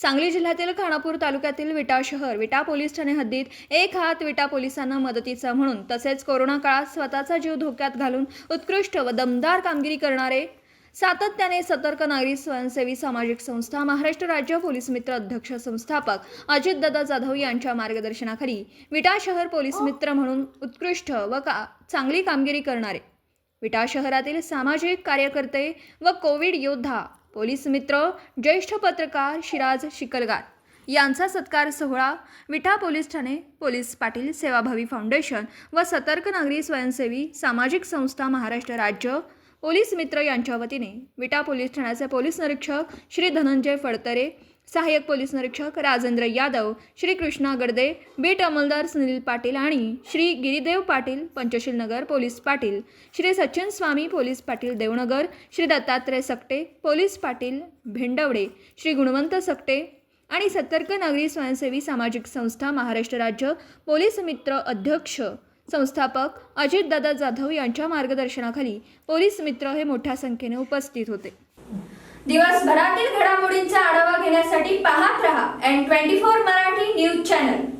सांगली जिल्ह्यातील खानापूर तालुक्यातील विटा शहर विटा पोलीस ठाणे हद्दीत एक हात विटा पोलिसांना मदतीचा म्हणून तसेच कोरोना काळात स्वतःचा जीव धोक्यात घालून उत्कृष्ट व दमदार कामगिरी करणारे सातत्याने सतर्क नागरी स्वयंसेवी सामाजिक संस्था महाराष्ट्र राज्य पोलीस मित्र अध्यक्ष संस्थापक अजितदादा जाधव यांच्या मार्गदर्शनाखाली विटा शहर पोलीस मित्र म्हणून उत्कृष्ट व का चांगली कामगिरी करणारे. विटा शहरातील सामाजिक कार्यकर्ते व कोविड योद्धा पोलीस मित्र ज्येष्ठ पत्रकार शिराज शिकलगार. यांचा सत्कार सोहळा विटा पोलीस ठाणे पोलीस पाटील सेवाभावी फाउंडेशन व सतर्क नागरी स्वयंसेवी सामाजिक संस्था महाराष्ट्र राज्य पोलीस मित्र यांच्या वतीने विटा पोलीस ठाण्याचे पोलीस निरीक्षक श्री धनंजय फडतरे सहाय्यक पोलीस निरीक्षक राजेंद्र यादव श्री कृष्णा गडदे बीट अंमलदार सुनील पाटील आणि Shri Giridev Patil Panchsheel Nagar police Patil Shri Sachin Swami police Patil Devnagar Shri Dattatray Sakate police Patil Bhendwade Shri Gunwant Sakate आणि सतर्क नागरी स्वयंसेवी सामाजिक संस्था महाराष्ट्र राज्य पोलीस मित्र अध्यक्ष संस्थापक अजितदादा जाधव यांच्या मार्गदर्शनाखाली पोलीस मित्र हे मोठ्या संख्येने उपस्थित होते. दिवसभरातील घडामोडी आढावा पाहत रहा N twenty four Marathi news channel